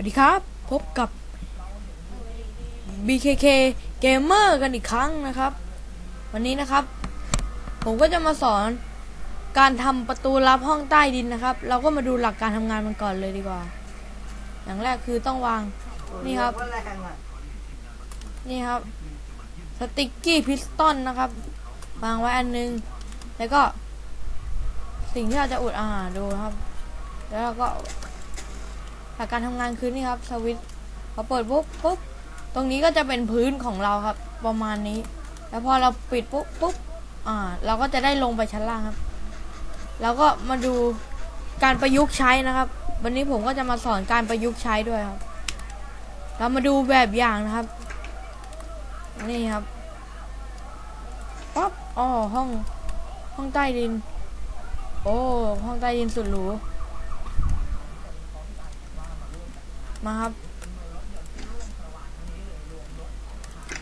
วัสดีครับ พบกับ BKK Gamer กันอีกครั้งนะครับ วันนี้นะครับ ผมก็จะมาสอนการทำประตูลับห้องใต้ดินนะครับ เราก็มาดูหลักการทำงานมันก่อนเลยดีกว่า อย่างแรกคือต้องวางนี่ครับ นี่ครับสติกกี้พิสตันนะครับ วางไว้อันนึง แล้วก็ สิ่งที่เราจะอุดอาหารดูนะครับ แล้วเราก็ หลักการทำงานคือนี่ครับสวิตพอเปิดปุ๊บปุ๊บตรงนี้ก็จะเป็นพื้นของเราครับ ประมาณนี้ แล้วพอเราปิดปุ๊บปุ๊บอ่า เราก็จะได้ลงไปชั้นล่างครับ แล้วก็มาดูการประยุกต์ใช้นะครับ วันนี้ผมก็จะมาสอนการประยุกต์ใช้ด้วยครับ เรามาดูแบบอย่างนะครับ นี่ครับปั๊บอ๋อห้องห้องใต้ดิน โอ้ห้องใต้ดินสุดหรู มาครับ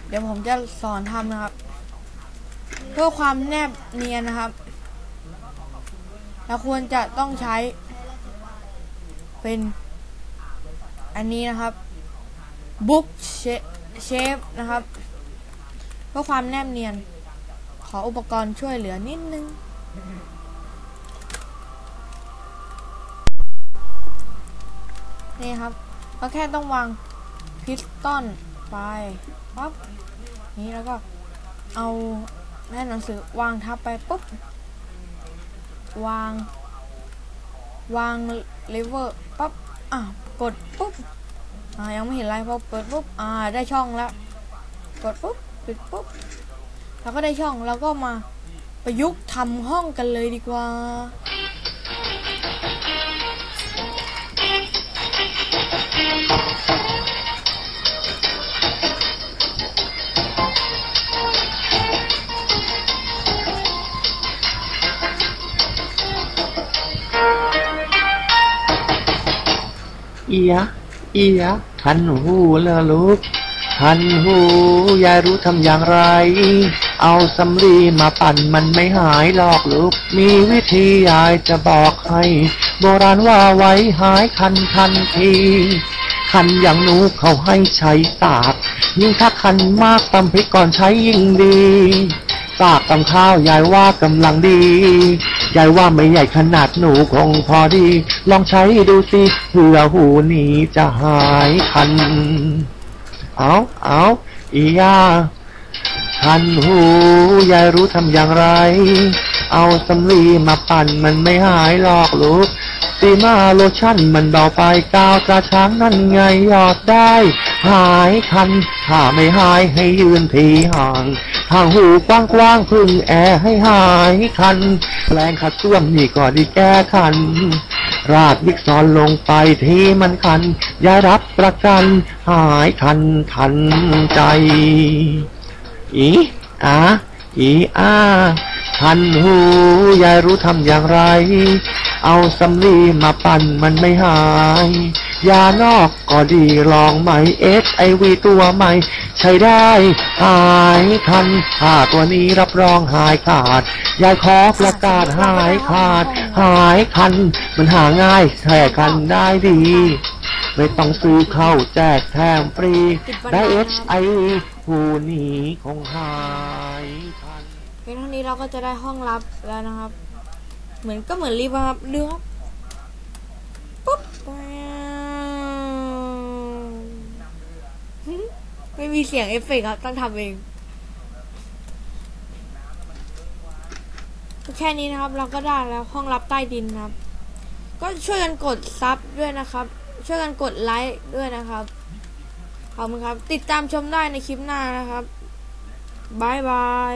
เดี๋ยวผมจะสอนทำนะครับ เพื่อความแนบเนียนนะครับเราควรจะต้องใช้ เป็นอันนี้นะครับบุ๊กเชฟนะครับ เพื่อความแนบเนียน ขออุปกรณ์ช่วยเหลือนิดนึง นี่ครับ ก็แค่ต้องวางพิสตอนไปปั๊บนี้แล้วก็เอาแม่หนังสือวางทับไปปุ๊บวาง วางเลเวอร์ปั๊บอะกดปุ๊บอ่ายังไม่เห็นอะไรพอเปิดปุ๊บอ่าได้ช่องแล้ว กดปุ๊บปิดปุ๊บแล้วก็ได้ช่องแล้วก็มาประยุกต์ทำห้องกันเลยดีกว่า เอียะอียะทันหูแล้วลูกทันหูยายรู้ทำอย่างไร เอาสำลีมาปั่นมันไม่หายหรอกลูกมีวิธียายจะบอกให้ โบราณว่าไว้หายคันทันทีคันอย่างหนูเขาให้ใช้สากยิ่งถ้าคันมากตำพริกก่อนใช้ยิ่งดี สากตำข้าวยายว่ากำลังดี ยายว่าไม่ใหญ่ขนาดหนูคงพอดี ลองใช้ดูสิเพื่อหูนี้จะหายคัน เอาเอาอียาคันหูยายรู้ทำอย่างไร เอาสำลีมาปั่นมันไม่หายหรอกลูก สีมาโลชั่นมันเบาไปกาวตราช้างนั่นไงหยอดได้ หายคัน ถ้าไม่หายให้ยืนทีห่างห่างหูกว้างๆพึ่งแอร์ให้หายคันแปลงขัดส้วมนี่ก็ดีแก้คัน ราดวิกซอนลงไปที่มันคันยายรับประกัน หายคันทันใจ อีอาอีอาทันหูยายรู้ทำอย่างไร เอาสำลีมาปั่นมันไม่หาย ยานอกก็ดีลองไหมเอสไอวีตัวใหม่ ใช้ได้ หายคันถ้าตัวนี้รับรองหายขาด ยายขอประกาศหายขาด หายคัน มันหาง่ายแท้กันได้ดี ไม่ต้องซื้อเข้าแจกแถมฟรี ได้เอสไอหูนี้คงหายคันเพียงเท่านี้เราก็จะได้ห้องลับแล้วนะครับ เหมือนก็เหมือนรีบอะครับเลือกปุ๊บแป๊วไม่มีเสียงเอฟเฟกต์ครับ ต้องทำเอง แค่นี้นะครับ เราก็ได้แล้วห้องลับใต้ดินครับ ก็ช่วยกันกดซับด้วยนะครับ ช่วยกันกดไลค์ด้วยนะครับ ขอบคุณครับ ติดตามชมได้ในคลิปหน้านะครับบายบาย